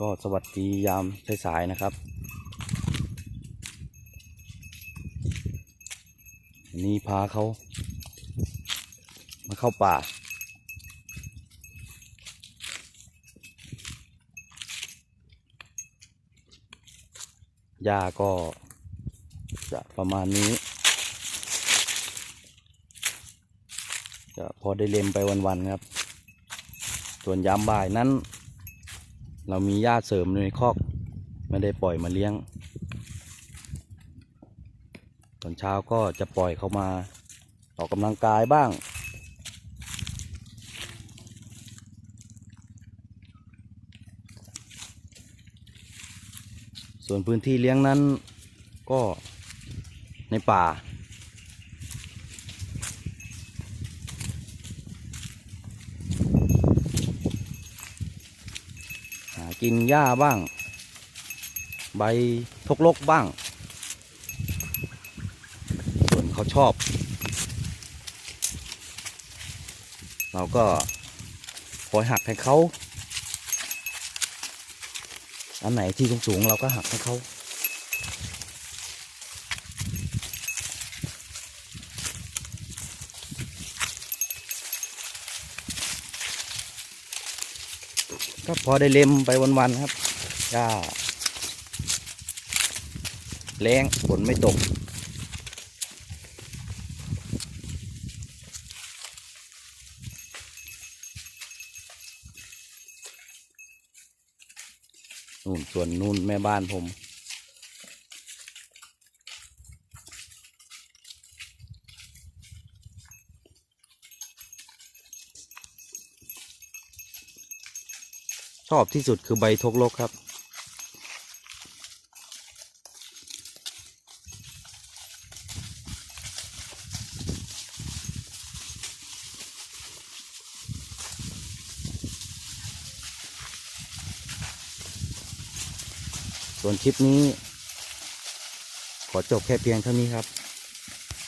ก็สวัสดียามสายๆนะครับนนี่พาเขามาเข้าป่า หญ้าก็จะประมาณนี้ จะพอได้เล็มไปวันๆครับ ส่วนยามบ่ายนั้น เรามีหญ้าเสริมในคอก ไม่ได้ปล่อยมาเลี้ยง ตอนเช้าก็จะปล่อยเขามาออกกำลังกายบ้าง ส่วนพื้นที่เลี้ยงนั้นก็ในป่าหา กินหญ้าบ้าง ใบทกลกบ้าง ส่วนเขาชอบ เราก็คอยหักให้เขา อันไหนที่สูงๆเราก็หักให้เขา ก็พอได้เล็มไปวันๆครับหญ้าแรงฝนไม่ตก นู่นส่วนนู่นแม่บ้านผม ชอบที่สุดคือใบทกลกครับ ส่วนคลิปนี้ ขอจบแค่เพียงเท่านี้ครับ